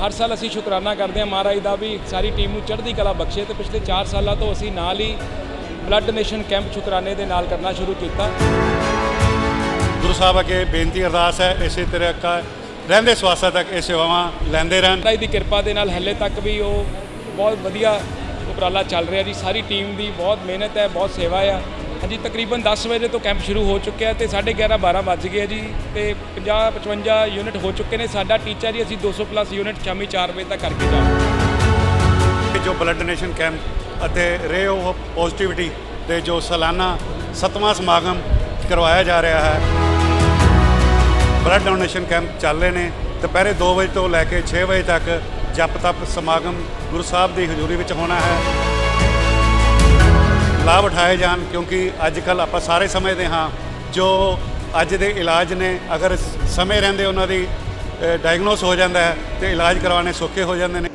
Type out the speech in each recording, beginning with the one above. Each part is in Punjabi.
ਹਰ ਸਾਲ ਅਸੀਂ ਸ਼ੁਕਰਾਨਾ ਕਰਦੇ ਹਾਂ ਮਹਾਰਾਜ ਦਾ ਵੀ ਸਾਰੀ ਟੀਮ ਨੂੰ ਚੜ੍ਹਦੀ ਕਲਾ ਬਖਸ਼ੇ ਤੇ ਪਿਛਲੇ 4 ਸਾਲਾਂ ਤੋਂ ਅਸੀਂ ਨਾਲ ਹੀ ਬਲੱਡ ਡੋਨੇਸ਼ਨ ਕੈਂਪ ਸ਼ੁਕਰਾਨੇ ਦੇ ਨਾਲ ਕਰਨਾ ਸ਼ੁਰੂ ਕੀਤਾ। ਗੁਰੂ ਸਾਹਿਬ ਅੱਗੇ ਬੇਨਤੀ ਅਰਦਾਸ ਹੈ ਇਸੇ ਤਰੀਕਾ ਰਹਿੰਦੇ ਸਵਾਸਾਂ ਤੱਕ ਇਹ ਸੇਵਾਵਾਂ ਲੈਂਦੇ ਰਹਿਣ। ਮਹਾਰਾਜ ਦੀ ਕਿਰਪਾ ਦੇ ਨਾਲ ਹੱਲੇ ਤੱਕ ਵੀ ਉਹ ਬਹੁਤ ਵਧੀਆ ਉਪਰਾਲਾ ਚੱਲ ਰਿਹਾ ਜੀ। ਸਾਰੀ ਟੀਮ ਦੀ ਬਹੁਤ ਮਿਹਨਤ ਹੈ ਬਹੁਤ ਸੇਵਾ ਆ। ਹਾਂਜੀ ਤਕਰੀਬਨ 10 ਵਜੇ ਤੋਂ ਕੈਂਪ ਸ਼ੁਰੂ ਹੋ ਚੁੱਕਿਆ ਤੇ 11:30 12 ਵੱਜ ਗਏ ਜੀ ਤੇ 50 55 ਯੂਨਿਟ ਹੋ ਚੁੱਕੇ ਨੇ। ਸਾਡਾ ਟੀਚਾ ਜੀ ਅਸੀਂ 200 ਪਲੱਸ ਯੂਨਿਟ ਸ਼ਾਮੀ 4 ਵਜੇ ਤੱਕ ਕਰਕੇ ਜਾਵਾਂਗੇ ਜੋ ਬਲੱਡ ਡੋਨੇਸ਼ਨ ਕੈਂਪ ਅਤੇ ਰੇ ਆਫ ਪੋਜ਼ਿਟਿਵਿਟੀ ਦੇ ਜੋ ਸਾਲਾਨਾ ਸੱਤਵਾਂ ਸਮਾਗਮ ਕਰਵਾਇਆ ਜਾ ਰਿਹਾ ਹੈ, ਬਲੱਡ ਡੋਨੇਸ਼ਨ ਕੈਂਪ ਚੱਲ ਰਹੇ ਨੇ। ਦੁਪਹਿਰੇ 2 ਵਜੇ ਤੋਂ ਲੈ ਕੇ 6 ਵਜੇ ਤੱਕ ਜਪ ਤਪ ਸਮਾਗਮ ਗੁਰੂ ਸਾਹਿਬ ਦੀ ਹਜ਼ੂਰੀ ਵਿੱਚ ਹੋਣਾ ਹੈ। ਲਾਭ ਉਠਾਏ ਜਾਣ ਕਿਉਂਕਿ ਅੱਜ ਕੱਲ ਆਪਾਂ ਸਾਰੇ ਸਮਝਦੇ ਹਾਂ ਜੋ ਅੱਜ ਦੇ ਇਲਾਜ ਨੇ ਅਗਰ ਸਮੇਂ ਰਹਿੰਦੇ ਉਹਨਾਂ ਦੀ ਡਾਇਗਨੋਸ ਹੋ ਜਾਂਦਾ ਹੈ ਤੇ ਇਲਾਜ ਕਰਵਾਉਣੇ ਸੌਖੇ ਹੋ ਜਾਂਦੇ ਨੇ।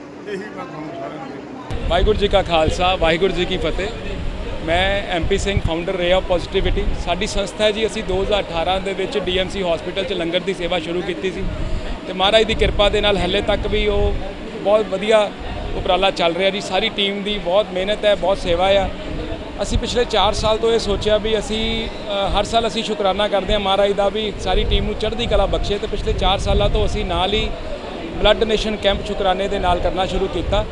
ਵਾਹਿਗੁਰੂ ਜੀ ਕਾ ਖਾਲਸਾ ਵਾਹਿਗੁਰੂ ਜੀ ਕੀ ਫਤਿਹ। ਮੈਂ MP Singh founder ray of positivity ਸਾਡੀ ਸੰਸਥਾ ਹੈ ਜੀ ਅਸੀਂ 2018 ਦੇ ਵਿੱਚ ਡੀਐਮਸੀ ਹਸਪੀਟਲ 'ਚ ਲੰਗਰ ਦੀ ਸੇਵਾ ਸ਼ੁਰੂ ਕੀਤੀ ਸੀ। ਤੇ ਮਹਾਰਾਜ ਦੀ ਕਿਰਪਾ ਦੇ ਨਾਲ ਹੱਲੇ ਤੱਕ ਵੀ ਉਹ ਬਹੁਤ ਵਧੀਆ ਉਪਰਾਲਾ ਚੱਲ ਰਿਹਾ ਜੀ। ਸਾਰੀ ਟੀਮ ਦੀ ਬਹੁਤ ਮਿਹਨਤ ਹੈ ਬਹੁਤ ਸੇਵਾ ਆ। ਅਸੀਂ ਪਿਛਲੇ 4 ਸਾਲ ਤੋਂ ਇਹ ਸੋਚਿਆ ਵੀ ਅਸੀਂ ਹਰ ਸਾਲ ਅਸੀਂ ਸ਼ੁਕਰਾਨਾ ਕਰਦੇ ਹਾਂ ਮਹਾਰਾਜ ਦਾ ਵੀ ਸਾਰੀ ਟੀਮ ਨੂੰ ਚੜ੍ਹਦੀ ਕਲਾ ਬਖਸ਼ੇ ਤੇ ਪਿਛਲੇ 4 ਸਾਲਾਂ ਤੋਂ ਅਸੀਂ ਨਾਲ ਹੀ ਬਲੱਡ ਡੋਨੇਸ਼ਨ ਕੈਂਪ ਸ਼ੁਕਰਾਨੇ ਦੇ ਨਾਲ ਕਰਨਾ ਸ਼ੁਰੂ ਕੀਤਾ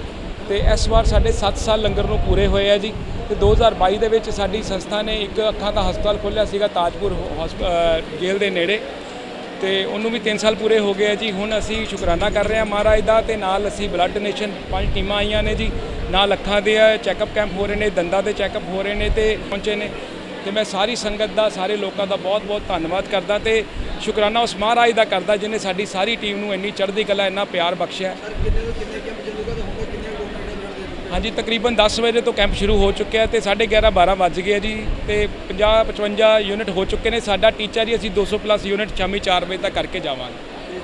ਤੇ ਇਸ ਵਾਰ ਸਾਡੇ 7 ਸਾਲ ਲੰਗਰ ਨੂੰ ਪੂਰੇ ਹੋਏ ਆ ਜੀ ਤੇ 2022 ਦੇ ਵਿੱਚ ਸਾਡੀ ਸੰਸਥਾ ਨੇ ਇੱਕ ਅੱਖਾਂ ਦਾ ਹਸਪਤਾਲ ਖੋਲ੍ਹਿਆ ਸੀਗਾ ਤਾਜਪੁਰ ਹਸਪ- ਜੇਲ੍ਹ ਦੇ ਨੇੜੇ ਤੇ ਉਹਨੂੰ ਵੀ 3 ਸਾਲ ਪੂਰੇ ਹੋ ਗਏ ਆ ਜੀ। ਹੁਣ ਅਸੀਂ ਸ਼ੁਕਰਾਨਾ ਕਰ ਰਹੇ ਹਾਂ ਮਹਾਰਾਜ ਦਾ ਤੇ ਨਾਲ ਅਸੀਂ ਬਲੱਡ ਡੋਨੇਸ਼ਨ ਪੰਜ ਟੀਮਾਂ ਆਈਆਂ ਨੇ ਜੀ। ਨਾਲ ਅੱਖਾਂ ਦੇ ਚੈੱਕਅਪ ਕੈਂਪ ਹੋ ਰਹੇ ਨੇ, ਦੰਦਾਂ ਦੇ ਚੈੱਕਅਪ ਹੋ ਰਹੇ ਨੇ ਤੇ ਪਹੁੰਚੇ ਨੇ। ਤੇ ਮੈਂ ਸਾਰੀ ਸੰਗਤ ਦਾ, ਸਾਰੇ ਲੋਕਾਂ ਦਾ ਬਹੁਤ-ਬਹੁਤ ਧੰਨਵਾਦ ਕਰਦਾ ਤੇ ਸ਼ੁਕਰਾਨਾ ਉਸ ਮਹਾਰਾਜ ਦਾ ਕਰਦਾ ਜਿਨੇ ਸਾਡੀ ਸਾਰੀ ਟੀਮ ਨੂੰ ਇੰਨੀ ਚੜ੍ਹਦੀ ਕਲਾ, ਇੰਨਾ ਪਿਆਰ ਬਖਸ਼ਿਆ। ਹਾਂਜੀ, ਤਕਰੀਬਨ 10 ਵਜੇ ਤੋਂ ਕੈਂਪ ਸ਼ੁਰੂ ਹੋ ਚੁੱਕਿਆ ਤੇ 11:30 12 ਵੱਜ ਗਏ ਜੀ ਤੇ 50 55 ਯੂਨਿਟ ਹੋ ਚੁੱਕੇ ਨੇ। ਸਾਡਾ ਟੀਚਾ ਜੀ, ਅਸੀਂ 200 ਪਲੱਸ ਯੂਨਿਟ ਸ਼ਾਮੀ 4 ਵਜੇ ਤੱਕ ਕਰਕੇ ਜਾਵਾਂਗੇ।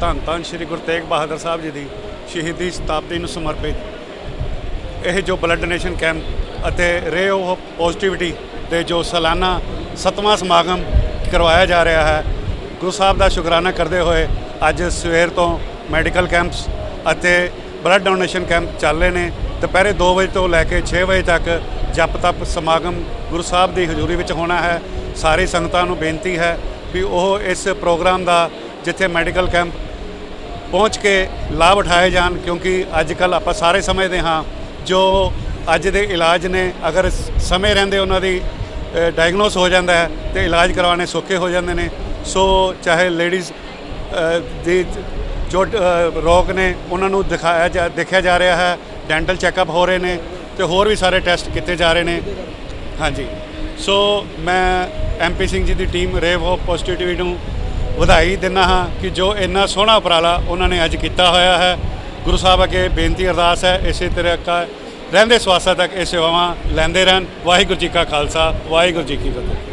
ਧੰਨ ਧੰਨ ਸ੍ਰੀ ਗੁਰੂ ਤੇਗ ਬਹਾਦਰ ਸਾਹਿਬ ਜੀ ਦੀ ਸ਼ਹੀਦੀ ਸ਼ਤਾਬਦੀ ਨੂੰ ਸਮਰਪਿਤ। ਇਹ ਜੋ ਬਲੱਡ ਡੋਨੇਸ਼ਨ ਕੈਂਪ ਅਤੇ ਰੇ ਆਫ ਪੋਜ਼ਿਟਿਵਿਟੀ ਦੇ ਜੋ ਸਾਲਾਨਾ ਸੱਤਵਾਂ ਸਮਾਗਮ ਕਰਵਾਇਆ ਜਾ ਰਿਹਾ ਹੈ, ਗੁਰੂ ਸਾਹਿਬ ਦਾ ਸ਼ੁਕਰਾਨਾ ਕਰਦੇ ਹੋਏ ਅੱਜ ਸਵੇਰ ਤੋਂ ਮੈਡੀਕਲ ਕੈਂਪਸ ਅਤੇ ਬਲੱਡ ਡੋਨੇਸ਼ਨ ਕੈਂਪ ਚੱਲ ਰਹੇ ਨੇ। ਦੁਪਹਿਰੇ 2 ਵਜੇ ਤੋਂ ਲੈ ਕੇ 6 ਵਜੇ ਤੱਕ ਜਪ ਤਪ ਸਮਾਗਮ ਗੁਰੂ ਸਾਹਿਬ ਦੀ ਹਜ਼ੂਰੀ ਵਿੱਚ ਹੋਣਾ ਹੈ। ਸਾਰੀ ਸੰਗਤਾਂ ਨੂੰ ਬੇਨਤੀ ਹੈ ਵੀ ਉਹ ਇਸ ਪ੍ਰੋਗਰਾਮ ਦਾ ਜਿੱਥੇ ਮੈਡੀਕਲ ਕੈਂਪ ਪਹੁੰਚ ਕੇ ਲਾਭ ਉਠਾਏ ਜਾਣ, ਕਿਉਂਕਿ ਅੱਜ ਕੱਲ ਆਪਾਂ ਸਾਰੇ ਸਮਝਦੇ ਹਾਂ ਜੋ ਅੱਜ ਦੇ ਇਲਾਜ ਨੇ, ਅਗਰ ਸਮੇਂ ਰਹਿੰਦੇ ਉਹਨਾਂ ਦੀ ਡਾਇਗਨੋਸ ਹੋ ਜਾਂਦਾ ਹੈ ਤੇ ਇਲਾਜ ਕਰਵਾਉਣੇ ਸੌਖੇ ਹੋ ਜਾਂਦੇ ਨੇ। ਸੋ ਚਾਹੇ ਲੇਡੀਜ਼ ਦੀ ਜੋ ਰੋਗ ਨੇ, ਉਹਨਾਂ ਨੂੰ ਦਿਖਾਇਆ ਜਾ, ਦੇਖਿਆ ਜਾ ਰਿਹਾ ਹੈ। ਡੈਂਟਲ ਚੈੱਕਅਪ ਹੋ ਰਹੇ ਨੇ ਤੇ ਹੋਰ ਵੀ ਸਾਰੇ ਟੈਸਟ ਕੀਤੇ ਜਾ ਰਹੇ ਨੇ। ਹਾਂਜੀ। ਸੋ ਮੈਂ ਐਮਪੀ ਸਿੰਘ ਜੀ ਦੀ ਟੀਮ ਰੇਵ ਆਫ ਪੋਜ਼ਿਟਿਵਿਟੀ ਨੂੰ ਵਧਾਈ ਦਿੰਦਾ ਹਾਂ ਕਿ ਜੋ ਇੰਨਾ ਸੋਹਣਾ ਉਪਰਾਲਾ ਉਹਨਾਂ ਨੇ ਅੱਜ ਕੀਤਾ ਹੋਇਆ ਹੈ। ਗੁਰੂ ਸਾਹਿਬ ਅੱਗੇ ਬੇਨਤੀ ਅਰਦਾਸ ਹੈ, ਇਸੇ ਤਰ੍ਹਾਂ ਤਰੀਕਾ ਰਹਿੰਦੇ ਸਵਾਸਾਂ ਤੱਕ ਇਹ ਸੇਵਾਵਾਂ ਲੈਂਦੇ ਰਹਿਣ। ਵਾਹਿਗੁਰੂ ਜੀ ਕਾ ਖਾਲਸਾ, ਵਾਹਿਗੁਰੂ ਜੀ ਕੀ ਫਤਿਹ।